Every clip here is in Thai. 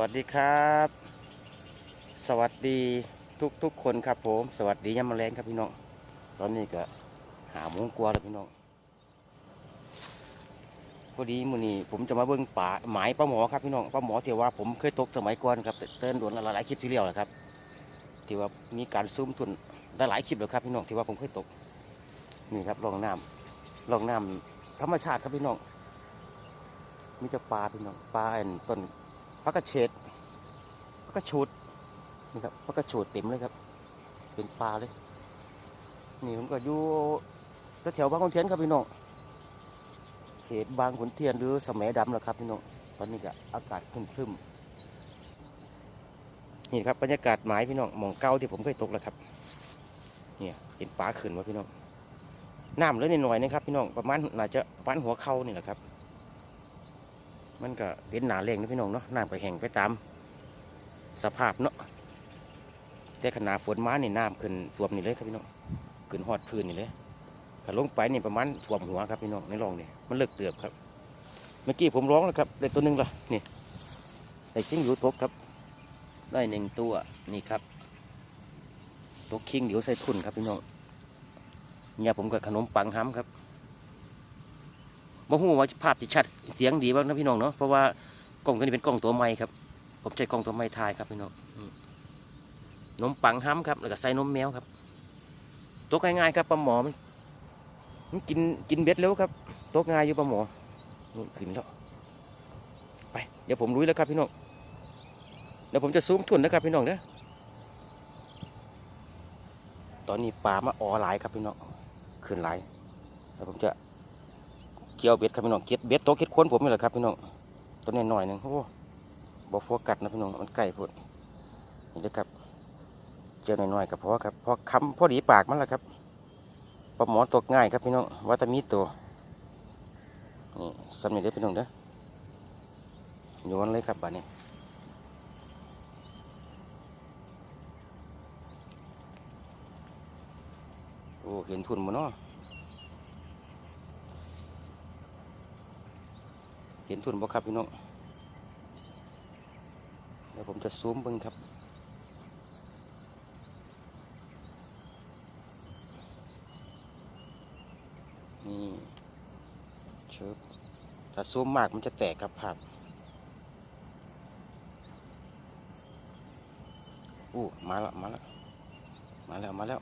วัสดีครับ สวัสดีทุกทุกคนครับผม สวัสดียามมาแรงครับพี่น้อง ตอนนี้ก็หาโมงกว่าแล้วพี่น้องพอดีมือนี้ผมจะมาเบิ่งป่าหมายปลาหมอครับพี่น้องปลาหมอที่ว่าผมเคยตกสมัยก่อนครับแต่เตือนโดนหลายคลิปที่เลี้ยวแหละครับที่ว่ามีการซูมทุนได้หลายคลิปแล้วครับพี่น้องที่ว่าผมเคยตกนี่ครับรองน้ำรองน้ำธรรมชาติครับพี่น้องมีแต่ปลาพี่น้องปลาอันต้น พักกระเฉดพักกระชูดนี่ครับพักกระชูดเต็มเลยครับ เป็นปลาเลย นี่ผมก็อยู่แถวบางขุนเทียนครับพี่น้องเขตบางขุนเทียนหรือสมัยดำแหละครับพี่น้องตอนนี้ก็อากาศครึมๆนี่ครับบรรยากาศหมายพี่น้องหมองเก้าที่ผมเคยตกแล้วครับเนี่ยเป็นปลาขึ้นวะพี่น้องน้ำเหลยหน่อยๆนะครับพี่น้องประมาณน่าจะประมาณหัวเข่านี่แหละครับ มันก็เป็นหนาแรงนะพี่น้องเนาะน้ำก็แห้งไปตาม สภาพเนาะแต่ขนาดฝนมานี่น้ำขึ้นท่วมนี่เลยครับพี่น้องขึ้นหอดพื้นนี่เลยถ้าลงไปนี่ประมาณท่วมหัวครับพี่น้องในร่องนี่มันเลิกเตือบครับ เมื่อกี้ผมร้องแล้วครับได้ตัวหนึ่งละนี่ได้ซิงอยู่ตกครับ ได้หนึ่งตัวนี่ครับตกคิงเดี๋ยวใส่ทุนครับพี่น้องเนี่ยผมกับขนมปังห้ำครับ บ่ฮู้ว่าภาพที่ชัดเสียงดีบ้างนะพี่น้องเนาะเพราะว่ากล้องตัวนี้เป็นกล้องตัวใหม่ครับ ผมใช้กล้องตัวใหม่ถ่ายครับพี่น้องนมปังห้ำครับแล้วก็ใส่นมแมวครับตกง่ายๆครับปลาหมอมันมันกินกินเบ็ดเร็วครับตกง่ายอยู่ปลาหมอนู่นขึ้นแล้วไปเดี๋ยวผมรู้แล้วครับพี่น้องเดี๋ยวผมจะซูมทุนนะครับพี่น้องเด้อตอนนี้ปลามาออหลายครับพี่น้องขึ้นหลายแล้วผมจะ กี่ยวเบ็ดครับพี่น้องเก็ดเบ็ดโตเก็ดควนผมนี่แหละครับพี่น้องตัวนี้หน่อยหนึ่งโอ้บ่โฟกัสนะพี่น้องมันใกล้พุ่นนี่นะครับเจียวหน่อยๆกับพอครับพอคำพอดีปากมันแหละครับปลาหมอตกง่ายครับพี่น้องว่าแต่มีตัวนี่สำเร็จได้พี่น้องเด้อโยนเลยครับบ้านนี้โอ้เห็นทุนมันเนาะ เห็นทุนบ่ครับพี่น้องเดี๋ยวผมจะซูมเบิ่งครับ นี่เชิบถ้าซูมมากมันจะแตกครับภาพอู้มาแล้วมาแล้วมาแล้วมาแล้ว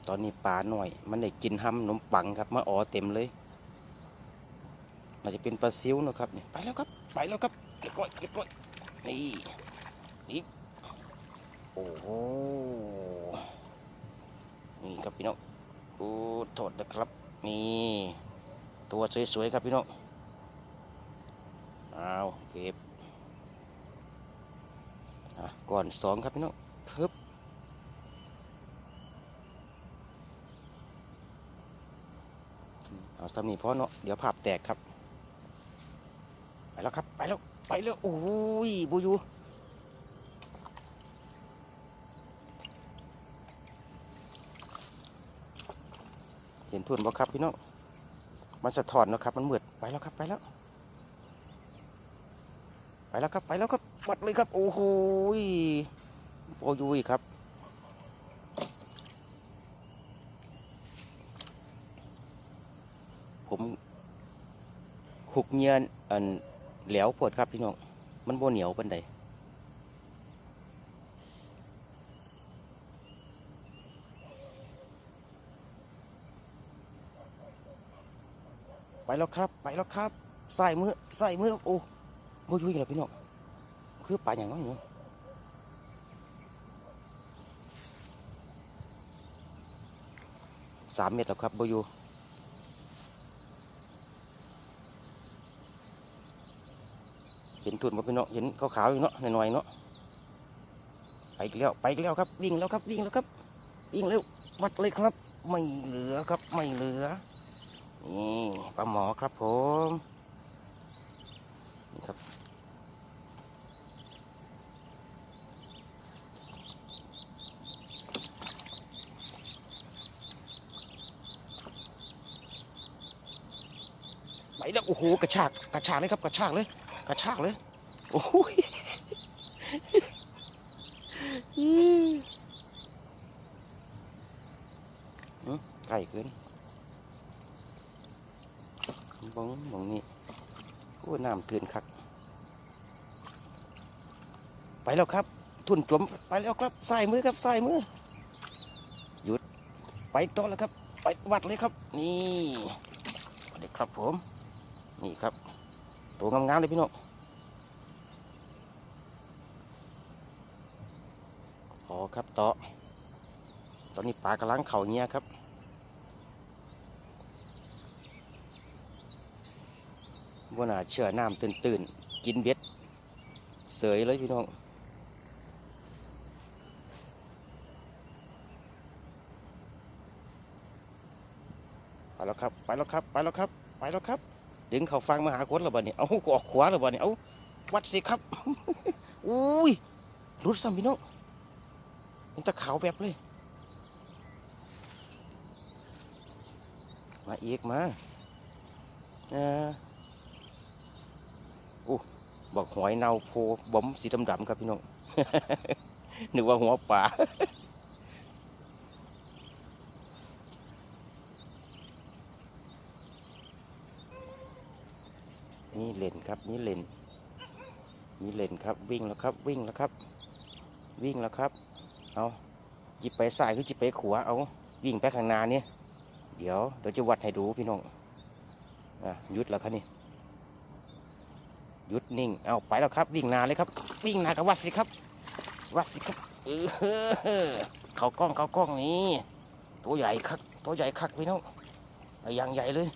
ต อนนี้ปลาหน่อย มันได้กินห้ำนมปังครับมาอ๋อเต็มเลยน่าจะเป็นปลาซิวนะครับนี่ไปแล้วครับ ไปแล้วครับเรียบร้อยเรียบร้อยนี่อีกโอ้โหนี่ครับพี่น้องโอ้โทษนะครับนี่ตัวสวยๆครับพี่น้องเอาเก็บก่อนสองครับพี่น้องพึบ เอาสำนีเพอเนาะเดี๋ยวภาพแตกครับ ไปแล้วครับ ไปแล้ว ไปแล้ว โอ้ยบูยูเห็นทุนบ่ครับพี่น้อง มันสะท้อนนะครับ มันมืด ไปแล้วครับ ไปแล้ว ไปแล้วครับ ไปแล้วครับวัดเลยครับ โอ้โหยโอ้ยุยครับ ผม หุกเงียนอันแหลวปวดครับพี่น้อง มันโบเหนียวปันใดไปแล้วครับ ไปแล้วครับใส่มือใส่มือโอ้โบยุยกันแล้วพี่น้องคือปลาอย่างน้อยเนาะสามเม็ดแล้วครับโบยู ห็นตุ่นบ่พี่นาะเห็นขาวๆอยู่เนาะหน่อยๆเนาะไปอีกแล้วไปอีกแล้วครับ วิ่งแล้วครับวิ่งแล้วครับวิ่งเร็ววัดเลยครับ ไม่เหลือครับไม่เหลือนี่ปลาหมอครับผมนี่ครับไปแล้วโอ้โหกระชากกระชากเลยครับกระชากเลย ระชากเลย โอ้ยอืมอืมใกล้เกินบองบองนี่โอ้น้ำเตือนคัก ไปแล้วครับ ทุ่นจมไปแล้วครับใส่มือครับใส่มือ หยุด ไปต่อแล้วครับ ไปวัดเลยครับ นี่เด็กครับผม นี่ครับ ตัวงามๆเลยพี่น้องอ๋อ ครับต่อตอนนี้ปลากำลังเข่าเงี้ยครับว่นาเชื่อน้ำตื่นๆ กินเบ็ด เสยเลยพี่น้องไปแล้วครับ ไปแล้วครับ ไปแล้วครับ ไปแล้วครับ ดึงเขาฟังมาหาคนแล้วบ่เนี่ยเอากูออกขวาแล้วบ่เนี่ยเอาวัดสิครับ อุ้ยรุดซ้ำพี่น้อง มันตะขาวแบบเลย มาอีกมาออโอ้บอกหอยเนาโพบอมสีดำๆครับพี่น้องนึกว่าหัวป่านี่เลนครับนี่เลนนี่เลนครับวิ่งแล้วครับวิ่งแล้วครับ วิ่งแล้วครับ เอาจิบไปซ้ายคือจิบไปขวาเอาวิ่งไปข้างหน้าเนี่ยเดี๋ยวเดี๋ยวจะวัดให้ดูพี่น้องอะหยุดแล้วครับนี่หยุดนิ่งเอาไปแล้วครับ วิ่งนาเลยครับ วิ่งนากับวัดสิครับ วัดสิครับเออเขากล้องเขากล้องนี่ตัวใหญ่คักตัวใหญ่คักพี่น้องอย่างใหญ่เลย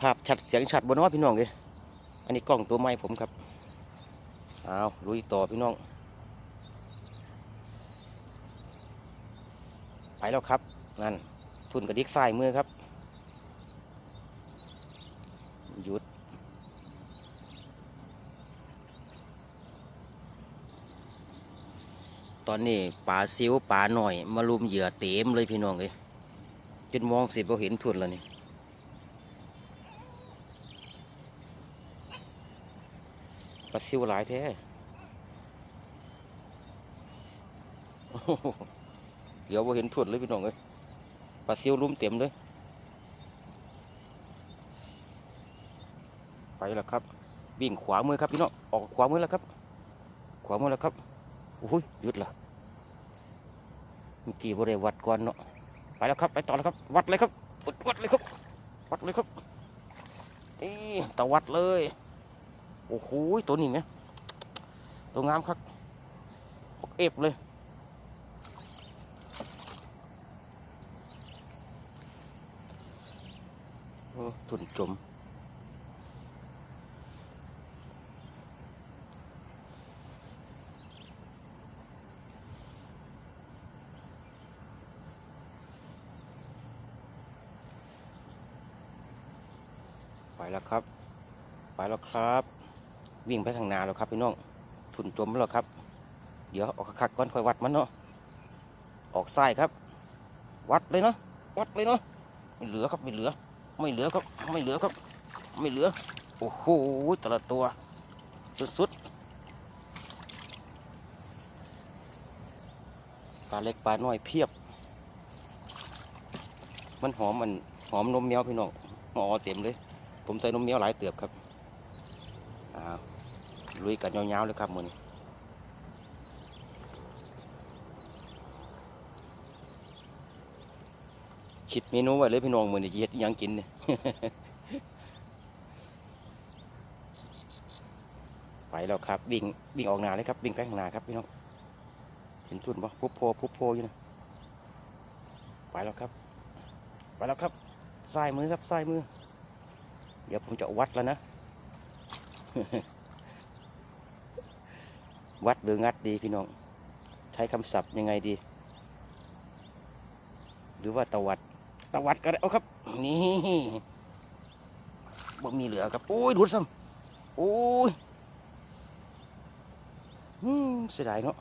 ภาพชัดเสียงชัดบนว่าพี่น้องเลยอันนี้กล้องตัวใหม่ผมครับเอาลุยต่อพี่น้อง ไป แล้วครับ นั่น ทุนกระดิกสายมือครับ หยุด ตอนนี้ปลาซิวปลาหน่อย มาลุมเหยื่อเต็มเลยพี่น้องเลยจนมองสิบ่เห็นทุนแล้วนี่ปลาซิวหลายแท้โอ้โห เดี๋ยวว่าเห็นถุดเลยพี่น้องเลยปลาซิวลุ่มเต็มเลย ไปแล้วครับ วิ่งขวามือครับพี่น้อง ออกขวามือแล้วครับ ขวามือแล้วครับโอ้ยหยุดละเมื่อกี้บริวัดก่อนเนาะ ไปแล้วครับ ไปต่อแล้วครับ วัดเลยครับ วัดเลยครับ วัดเลยครับนี่ตะวัดเลย โอ้โหตัวนี้เนี่ยตัวงามครับเอฟเลย โอ้ทุนจม ไปแล้วครับ ไปแล้วครับ วิ่งไปทางนาแล้วครับพี่น้องทุนจมแล้วครับ เดี๋ยวออกคักก่อนค่อยวัดมันเนาะ ออกซ้ครับ วัดเลยเนาะ วัดเลยเนาะ ไม่เหลือครับ ไม่เหลือ ไม่เหลือครับ ไม่เหลือครับ ไม่เหลือ โอ้โหแต่ละตัว สุดๆปลาเล็กปลาน้อยเพียบ มันหอมมันหอมนมเมียวพี่น้องหอเต็มเลย ผมใส่นมเมียวหลายเตือบครับอ้าวลุยกันยาวๆเลยครับมือนี้ คิดเมนูไว้เลยพี่น้องมือนี้จะเฮ็ดยังกินเนี่ยไปแล้วครับวิ่งวิ่งออกหนาเลยครับวิ่งไปข้างหน้าครับพี่น้องเห็นทุ่นปะพุบโพพุบโพอยู่นะไปแล้วครับ ไปแล้วครับซ้ายมือครับซ้ายมือ เดี๋ยวผมจะวัดแล้วนะ วัดหรืองัดดีพี่น้อง ใช้คำศัพท์ยังไงดี หรือว่าตวัด ตวัดก็ได้เอาครับ นี่บ่มีเหลือครับโอ้ยดูดซ้ำโอ้ยเสียดายเนาะ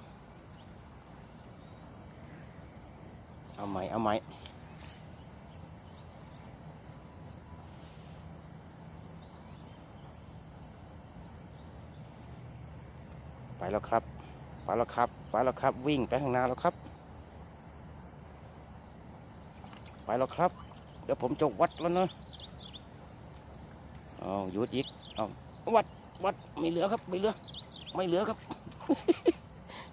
เอาใหม่เอาใหม่ไปแล้วครับ ไปแล้วครับ ไปแล้วครับ วิ่งไปข้างหน้าแล้วครับ ไปแล้วครับ เดี๋ยวผมจะวัดแล้วนะเอาหยุดอีกเอาวัดวัดไม่เหลือครับไม่เหลือ ไม่เหลือครับ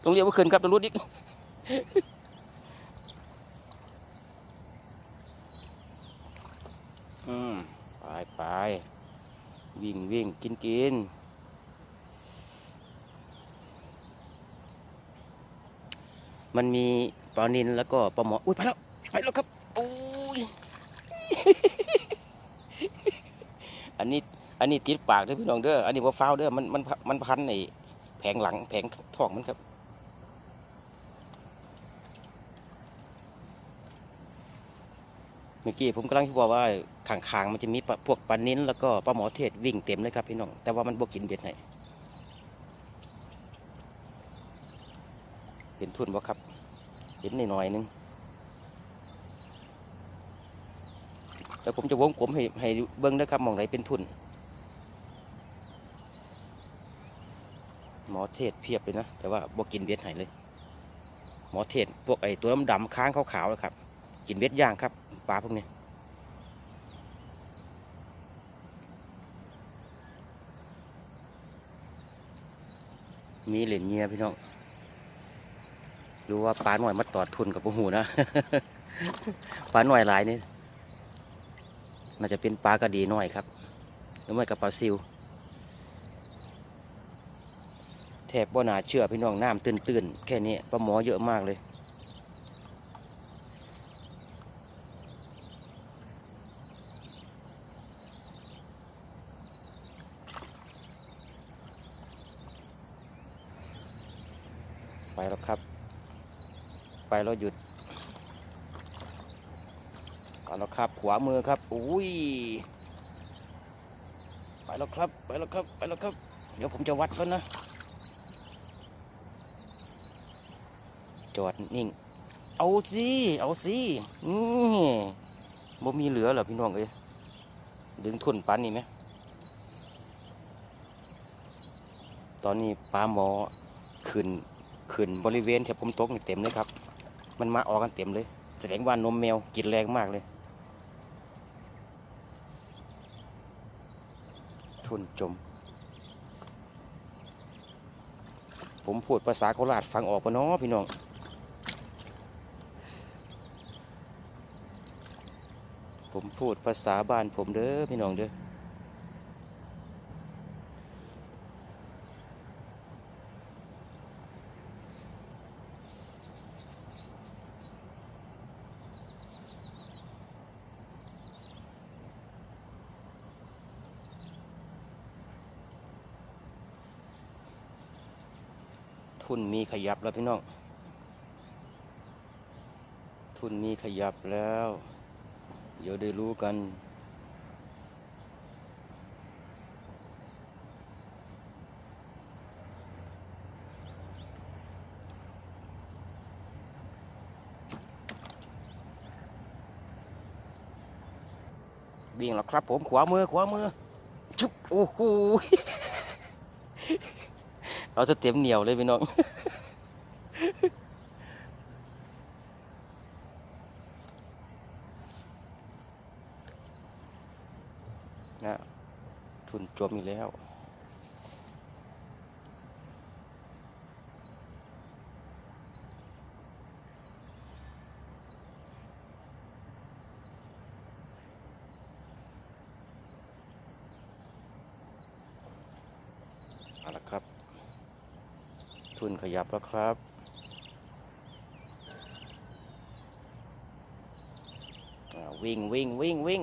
ต้องเรียกว่าขึ้นครับต้องรุดอีกอืมไปไปวิ่งวิ่งกินกินมันมีปลานินแล้วก็ปลาหมออุ้ยไปแล้วไปแล้วครับ อันนี้ อันนี้ติดปากเด้อพี่น้องเด้อ อันนี้ว่าฟาวเด้อ มันมันมันพันในแผงหลังแผงท้องมันครับ เมื่อกี้ผมกำลังจะบอกว่าข้างๆมันจะมีพวกปลานิ้นแล้วก็ปลาหมอเทศวิ่งเต็มเลยครับพี่น้อง แต่ว่ามันบวกินเบ็ดไหนเห็นทุนบ่ครับ เห็นหน่อยๆนึง แต่ผมจะวงกลมให้ให้เบิ้งนะครับมองไหนเป็นทุน หมอเทศเพียบเลยนะ แต่ว่าบวกินเบ็ดไหนเลย หมอเทศพวกไอ้ตัวดำๆค้างขาวๆนะครับ กินเบ็ดย่างครับปลาพวกนี้มีเหรียญเงียพี่น้องรู้ว่าปลาหน่อยมาตอดทุนกับพวกหูนะ ปลาหน่อยหลายนี่ น่าจะเป็นปลากระดีน่อยครับหรือไม่กับปลาซิวแทบบ่นาเชื่อพี่น้องน้ำตื้นๆ แค่นี้ปลาหมอเยอะมากเลย ไปแล้วครับ ไปแล้วหยุด ไปแล้วครับ ขวามือครับอุ้ยไปแล้วครับ ไปแล้วครับ ไปแล้วครับ เดี๋ยวผมจะวัดแล้วนะ จอดนิ่ง เอาสิเอาสินี่บ่มีเหลือเหรอพี่น้องเอ้ยดึงทุนปันนี่ไหมตอนนี้ปลาหมอขึ้นขึ้นบริเวณที่ผมตกนี่เต็มเลยครับ มันมาออกกันเต็มเลย แสดงว่านมแมวกินแรงมากเลย ทุนจม ผมพูดภาษาโคราชฟังออกปะเนาะพี่น้องผมพูดภาษาบ้านผมเด้อพี่น้องเด้อ ทุนมีขยับแล้วพี่น้อง ทุนมีขยับแล้ว เดี๋ยวได้รู้กัน วิ่งแล้วครับผมขวามือขวามือชุบโอ้โห เราจะเต็มเหนียวเลยพี่น้องนะทุนจมอีกแล้ว เอาละครับ ทุนข ยับแล้วครับ วิ่งวิ่งวิ่งวิ่ง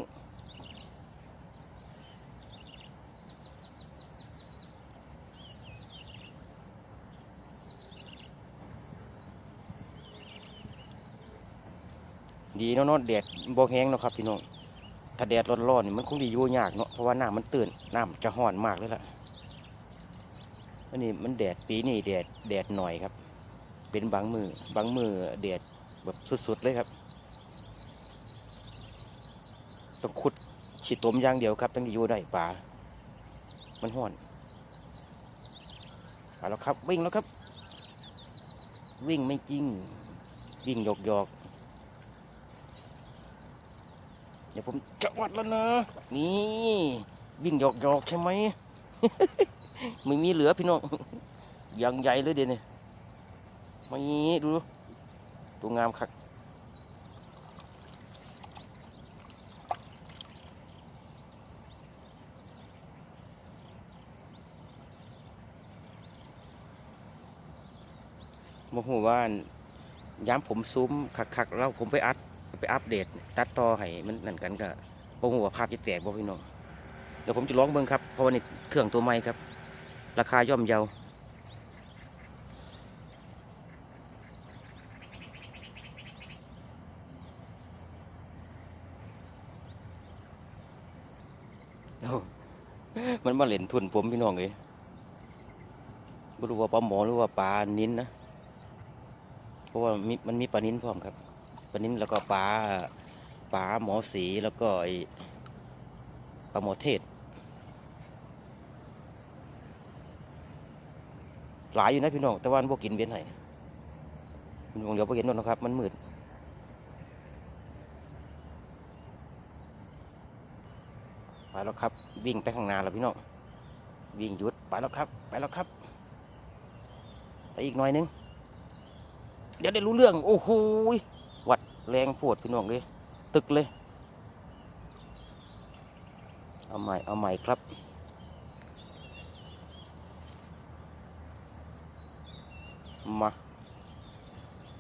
ดีเนาะเนาะแดดบ่แห้งเนาะครับพี่น้อง ถ้าแดดร้อนๆนี่มันคงดีอยู่ยากเนาะ เพราะว่าน้ำมันตื่นน้ำจะห้อนมากเลยล่ะ อันนี้มันแดดปีนี้แดดแดดหน่อยครับ เป็นบางมือบางมือแดดแบบสุดๆเลยครับต้องขุดฉีดตมอย่างเดียวครับตั้งอยู่ได้ป่ามันห้อนไปแล้วครับ วิ่งแล้วครับ วิ่งไม่จริง วิ่งหยอกหยอกเดี๋ยวผมจะวัดแล้วนะ นี่ วิ่งหยอกหยอกใช่ไหม ไม่มีเหลือพี่น้องยังใหญ่เลยเดี๋ยวนี้มางี้ดูตัวงามคักโมโหว่านย้ำผมซูมคักๆแล้วผมไปอัดไปอัปเดต ตัดต่อให้มันนั่นกันก็โมโหว่าภาพจะแตกบ่พี่น้องเดี๋ยวผมจะร้องเบิ่งครับเพราะว่านี่เครื่องตัวใหม่ครับ ราคาย่อมเยาเอ้ามันมาเล่นทุนผมพี่น้องเลยไม่รู้ว่าปลาหมอหรือว่าปลานิ้นนะ เพราะว่ามีมันมีปลานิ้นพร้อมครับ ปลานิ้นแล้วก็ปลาปลาหมอสีแล้วก็ไอปลาหมอเทศ หลายอยู่นะพี่น้องแต่ว่าพวกกินเบี้ยนไห้พี่น้องเดี๋ยวพวกเห็นนนนะครับ มันมืดไปแล้วครับ วิ่งไปข้างหน้าแล้วพี่น้องวิ่งหยุดไปแล้วครับ ไปแล้วครับไปอีกหน่อยนึงเดี๋ยวได้รู้เรื่อง โอ้โหวัดแรงปวดพี่น้องเลยตึกเลย เอาใหม่เอาใหม่ครับ มา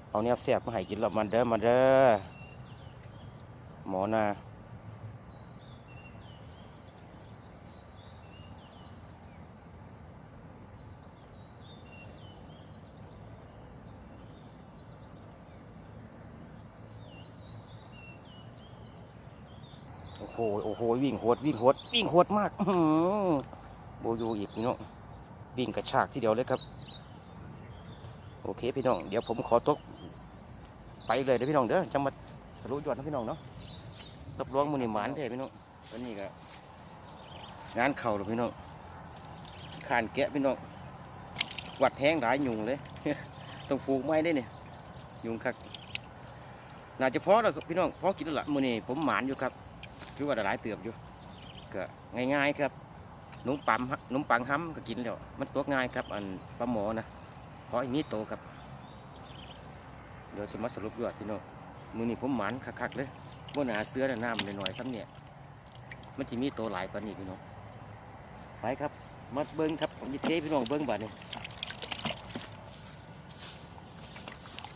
เอาเนี่ยแสบมาให้กินแล้วมาเด้อมาเด้อหมอนาโอ้โห โอ้โห วิ่งโหด วิ่งโหด วิ่งโหดมากโบยูอีกพี่น้อง วิ่งกระชากทีเดียวเลยครับ โอเคพี่น้อง เดี๋ยวผมขอตก ไปเลยเด้อพี่น้องเด้อจะมาทะลุยอดนะพี่น้องเนาะรับรองมือนี่หมานแท้พี่น้องวันนี้ก็งานเข่าหรอพี่น้องขานแกะพี่น้องวัดแห้งหลายยุงเลยต้องปลูกไม้ได้เนี่ยยุงคักน่าจะพอแล้วพี่น้องพอกินแล้วละมือนี่ผมหมานอยู่ครับถือว่าหลายเติบอยู่ก็ง่ายๆครับนุ่มปั๊มฮะนุ่มปังห้ำก็กินแล้วมันตัวง่ายครับอันปลาหมอนะขออีกนิดโตครับ เดี๋ยวจะมาสรุปยอดพี่น้องมือนี่ผมหมานคักๆเลยว่าหนาเสื้อน่ะน้ำหน่อยๆซ้ำเนี่ยมันจะมีโตหลายปานี้พี่น้องไปครับมาเบิ้งครับผมจะเทพี่น้องเบิ้งบาดนี้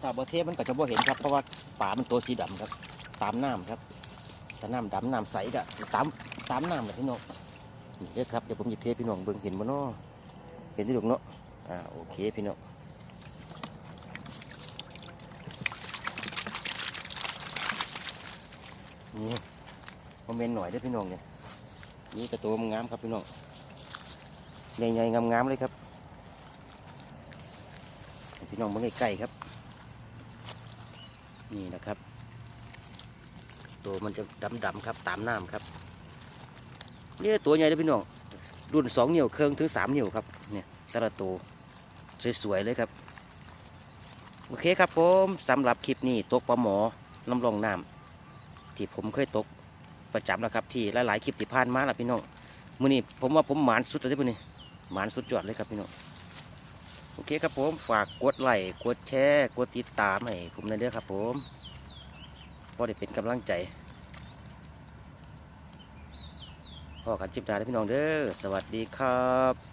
ถ้าบ่เทมันก็จะบ่เห็นครับเพราะว่าป่ามันตัวสีดำครับ ตามน้ำครับแต่น้ำดำน้ำใสก็ตามตามน้ำเลยพี่น้องนี่เด้อครับเดี๋ยวผมจะเทพี่น้องเบิ่งเห็นบ่เนาะเห็นที่ดอกเนาะอ่าโอเคพี่น้อง นี่คอมเมนต์หน่อยเด้พี่น้องเนี่ยนี่กระตัวมันงามครับพี่น้องใหญ่ๆงามๆเลยครับพี่น้องเบิ่งใกล้ๆครับ นี่นะครับ ตัวมันจะดำๆครับ ตามน้ำครับนี่ตัวใหญ่เลยพี่น้องรุ่นสองนิ้วเครื่องถึงสามนิ้วครับเนี่ยสารโตสวยๆเลยครับ โอเคครับผมสำหรับคลิปนี้ตกปลาหมอน้ำรองน้ำ ที่ผมเคยตกประจำนะครับ ที่หลายๆคลิปที่ผ่านมาแล้วพี่น้องมื้อนี้ผมว่าผมหมานสุดเลยมื้อนี้หมานสุดยอดเลยครับพี่น้องโอเคครับผมฝากกดไลค์กดแชร์กดติดตามให้ผมในเด้อครับผมพอได้เป็นกำลังใจพอกันจิบดาได้อพี่น้องเด้อสวัสดีครับ